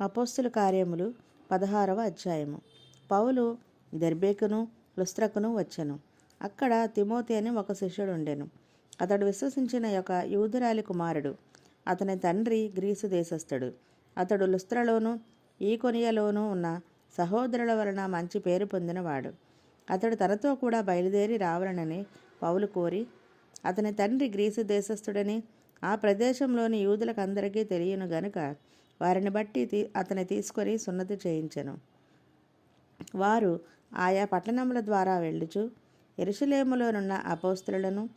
అపోస్తుల కార్యములు పదహారవ అధ్యాయము. పౌలు దెర్బేకును లుస్త్రకును వచ్చెను. అక్కడ తిమోతి అని ఒక శిష్యుడు ఉండెను అతడు విశ్వసించిన యొక్క యూదురాలి కుమారుడు. అతని తండ్రి గ్రీసు దేశస్థుడు. అతడు లుస్త్రలోను ఈకొనియలోనూ ఉన్న సహోదరుల వలన మంచి పేరు పొందినవాడు. అతడు తనతో కూడా బయలుదేరి రావాలనని పౌలు కోరి అతని తండ్రి గ్రీసు దేశస్థుడని ఆ ప్రదేశంలోని యూదులకు అందరికీ తెలియను గనుక వారిని బట్టి అతని తీసుకొని సున్నతి చేయించెను. వారు ఆయా పట్టణముల ద్వారా వెళ్ళుచు ఎరుసలేములోనున్న అపోస్తులను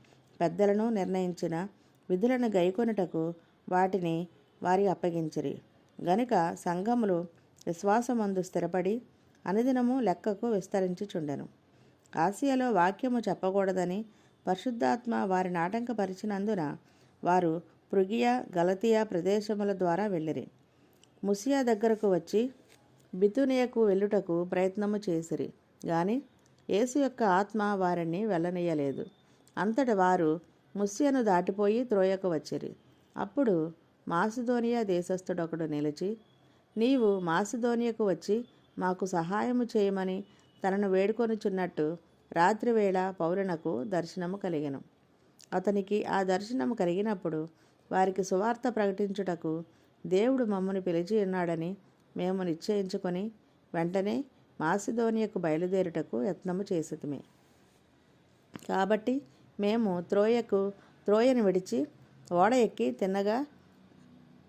పెద్దలను నిర్ణయించిన విధులను గైకొనుటకు వాటిని వారి అప్పగించిరి. గనుక సంఘములు విశ్వాసమందు స్థిరపడి అనుదినము లెక్కకు విస్తరించుచుండెను. ఆసియాలో వాక్యము చెప్పకూడదని పరిశుద్ధాత్మ వారిని ఆటంకపరిచినందున వారు పృగియా గలతియా ప్రదేశముల ద్వారా వెళ్ళిరి. ముసియా దగ్గరకు వచ్చి బితునియకు వెళ్ళుటకు ప్రయత్నము చేసిరి. గాని యేసు యొక్క ఆత్మ వారిని వెళ్ళనీయలేదు. అంతటి వారు ముస్యను దాటిపోయి త్రోయకు వచ్చిరి. అప్పుడు మాసిదోనియా దేశస్థుడొకడు నిలిచి నీవు మాసిదోనియకు వచ్చి మాకు సహాయము చేయమని తనను వేడుకొనుచున్నట్టు రాత్రివేళ పౌరునకు దర్శనము కలిగెను. అతనికి ఆ దర్శనము కలిగినప్పుడు వారికి సువార్త ప్రకటించుటకు దేవుడు మమ్మను పిలిచి ఉన్నాడని మేము నిశ్చయించుకొని వెంటనే మాసిధోనియకు బయలుదేరుటకు యత్నము చేసితిమి. కాబట్టి మేము త్రోయకు త్రోయను విడిచి ఓడ ఎక్కి తిన్నగా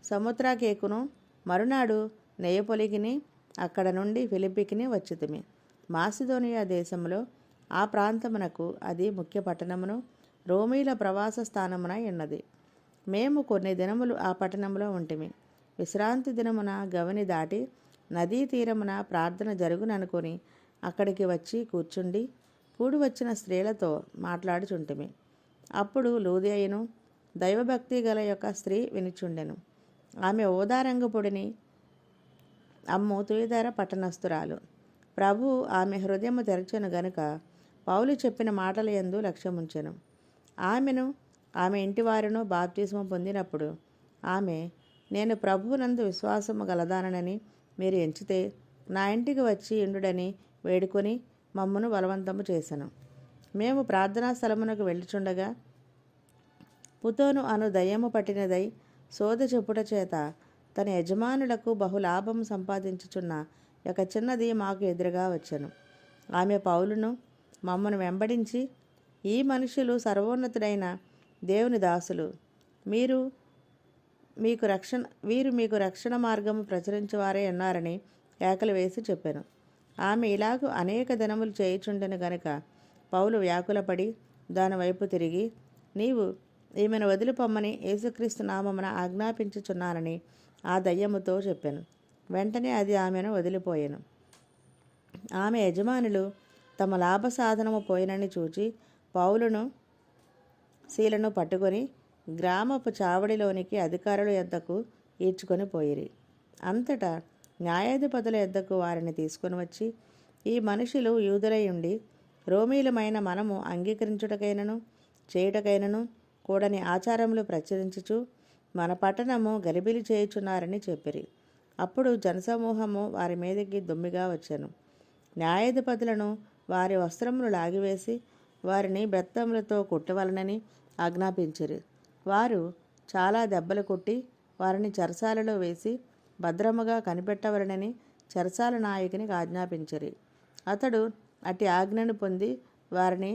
సముద్రాకేకును మరునాడు నెయ్యపొలిగిని అక్కడ నుండి ఫిలిపికిని వచ్చితిమి. మాసిధోనియా దేశంలో ఆ ప్రాంతమునకు అది ముఖ్య పట్టణమును రోమీల ప్రవాస స్థానమున ఉన్నది. మేము కొన్ని దినములు ఆ పట్టణంలో ఉంటిమి. విశ్రాంతి దినమున గవని దాటి నదీ తీరమున ప్రార్థన జరుగుననుకొని అక్కడికి వచ్చి కూర్చుండి కూడి వచ్చిన స్త్రీలతో మాట్లాడుచుంటిమి. అప్పుడు లూదియను దైవభక్తి గల యొక్క స్త్రీ వినిచుండెను. ఆమె ఓదారంగపొడిని అమ్ము తుయిదార పట్టణస్థురాలు. ప్రభు ఆమె హృదయము తెరచెను గనుక పౌలు చెప్పిన మాటల యందు లక్ష్యముంచెను. ఆమెను ఆమె ఇంటివారును బాప్తిస్మ పొందినప్పుడు ఆమె నేను ప్రభువునందు విశ్వాసము గలదానని మీరు ఎంచితే నా ఇంటికి వచ్చి ఇండుడని వేడుకొని మమ్మను బలవంతము చేశాను మేము ప్రార్థనా స్థలమునకు వెళ్ళుచుండగా పుతోను అను దయ్యము పట్టినదై సోద చెప్పుట చేత తన యజమానులకు బహులాభం సంపాదించుచున్న ఒక చిన్నది మాకు ఎదురుగా వచ్చాను. ఆమె పౌలును మమ్మను వెంబడించి ఈ మనుషులు సర్వోన్నతుడైన దేవుని దాసులు మీరు మీకు రక్షణ వీరు మీకు రక్షణ మార్గము ప్రచురించేవారే ఉన్నారని కేకలు వేసి చెప్పాను. ఆమె ఇలాగూ అనేక దినములు చేయుచుండెను గనుక పౌలు వ్యాకులపడి దాని వైపు తిరిగి నీవు ఈమెను వదిలిపొమ్మని యేసుక్రీస్తు నామమున ఆజ్ఞాపించుచున్నానని ఆ దయ్యముతో చెప్పాను. వెంటనే అది ఆమెను వదిలిపోయాను. ఆమె యజమానులు తమ లాభ సాధనము పోయినని చూచి పౌలును శీలను పట్టుకొని గ్రామపు చావడిలోనికి అధికారుల యొద్దకు ఈడ్చుకొని పోయిరి. అంతటా న్యాయాధిపతుల యొద్దకు వారిని తీసుకొని వచ్చి ఈ మనుషులు యూదులై ఉండి రోమీలమైన మనము అంగీకరించుటకైనను చేయుటకైనను కూడని ఆచారములు ప్రచురించుచు మన పట్టణము గలిబిలి చేయుచున్నారని చెప్పిరి. అప్పుడు జనసమూహము వారి మీదకి దుమ్మిగా వచ్చాను. న్యాయాధిపతులను వారి వస్త్రములు లాగివేసి వారిని బెత్తములతో కొట్టవలనని ఆజ్ఞాపించిరి. వారు చాలా దెబ్బలు కొట్టి వారిని చెరసాలలో వేసి భద్రముగా కనిపెట్టవలనని చెరసాల నాయకునికి ఆజ్ఞాపించరి. అతడు అటు ఆజ్ఞను పొంది వారిని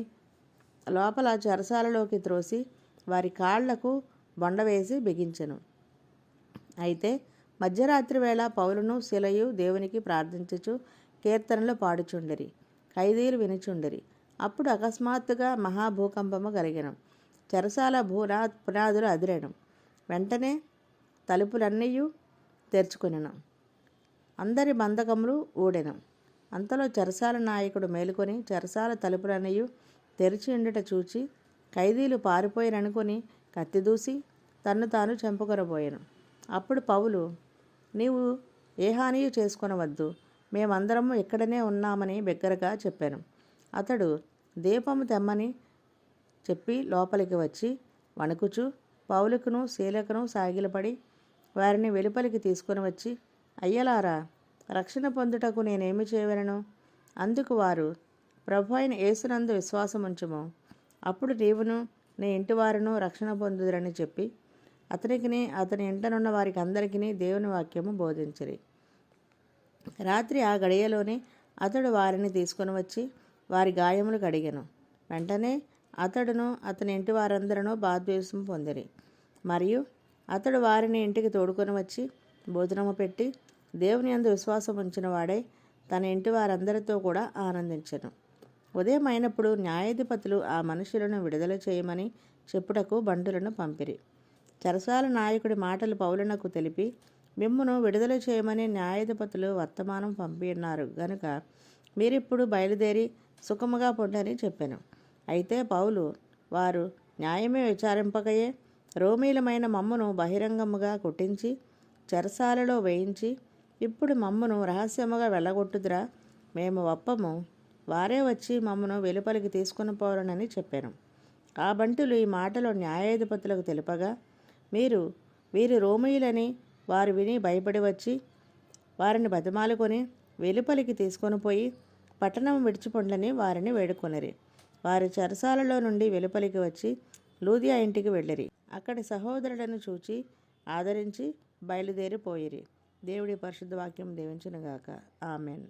లోపల చెరసాలలోకి త్రోసి వారి కాళ్ళకు బొండవేసి బిగించెను. అయితే మధ్యరాత్రి వేళ పౌలును శిలయు దేవునికి ప్రార్థించుచు కీర్తనలు పాడుచుండిరి ఖైదీలు వినుచుండిరి. అప్పుడు అకస్మాత్తుగా మహాభూకంపము కలిగినం. చెరసాల భూనా పునాదులు అదిరెను వెంటనే తలుపులన్నీ తెరుచుకొనెను. అందరి బంధకములు ఊడెను. అంతలో చెరసాల నాయకుడు మేలుకొని చెరసాల తలుపులన్నీ తెరిచి ఉండుట చూచి ఖైదీలు పారిపోయిననుకొని కత్తిదూసి తన్ను తాను చంపుకొనబోయాను. అప్పుడు పౌలు నీవు ఏ హానియు చేసుకొనవద్దు. మేమందరము ఇక్కడనే ఉన్నామని బిగ్గరగా చెప్పాను. అతడు దీపము తెమ్మని చెప్పి లోపలికి వచ్చి వణుకుచు. పౌలుకును శీలకును సాగిలపడి వారిని వెలుపలికి తీసుకొని వచ్చి అయ్యలారా రక్షణ పొందుటకు నేనేమి చేయవలను? అందుకు వారు ప్రభు అయిన యేసునందు విశ్వాసం అప్పుడు నీవును నీ ఇంటివారును రక్షణ పొందుదురని చెప్పి అతనికిని అతని ఇంటనున్న వారికి అందరికీ దేవుని వాక్యము బోధించిరి. రాత్రి ఆ గడియలోనే అతడు వారిని తీసుకొని వచ్చి వారి గాయములు కడిగెను. వెంటనే అతడును అతని ఇంటి వారందరూ బాధ్యసం పొందిరి. మరియు అతడు వారిని ఇంటికి తోడుకొని వచ్చి భోజనము పెట్టి దేవుని అందు విశ్వాసం ఉంచిన వాడై తన ఇంటి వారందరితో కూడా ఆనందించను. ఉదయం అయినప్పుడు న్యాయాధిపతులు ఆ మనుషులను విడుదల చేయమని చెప్పుటకు బంటులను పంపిరి. చెరసాల నాయకుడి మాటలు పౌలునకు తెలిపి మిమ్మును విడుదల చేయమని న్యాయాధిపతులు వర్తమానం పంపి ఉన్నారు గనుక మీరిప్పుడు బయలుదేరి సుఖముగా పొండని చెప్పాను. అయితే పౌలు వారు న్యాయమే విచారింపకయే రోమీలమైన మమ్మను బహిరంగముగా కొట్టించి చెరసాలలో వేయించి ఇప్పుడు మమ్మను రహస్యముగా వెళ్ళగొట్టుదురా మేము ఒప్పము వారే వచ్చి మమ్మను వెలుపలికి తీసుకుని పోరనని చెప్పాను. ఆ బంటులు ఈ మాటలో న్యాయాధిపతులకు తెలుపగా మీరు వీరు రోమీయులని వారు విని భయపడి వచ్చి వారిని బతిమాలుకొని వెలుపలికి తీసుకొని పోయి పట్టణం విడిచిపొండ్లని వారిని వేడుకొనిరి. వారి చెరసాలలో నుండి వెలుపలికి వచ్చి లూదియా ఇంటికి వెళ్ళిరి. అక్కడి సహోదరులను చూచి ఆదరించి బయలుదేరిపోయిరి. దేవుడి పరిశుద్ధ వాక్యం దీవించునుగాక ఆమెన్.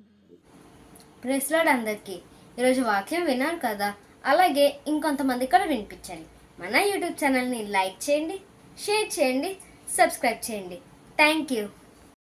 ప్రెస్లాడ్ అందరికీ. ఈరోజు వాక్యం విన్నారు కదా? అలాగే ఇంకొంతమంది కూడా వినిపించండి. మన యూట్యూబ్ ఛానల్ని లైక్ చేయండి షేర్ చేయండి సబ్స్క్రైబ్ చేయండి. Thank you.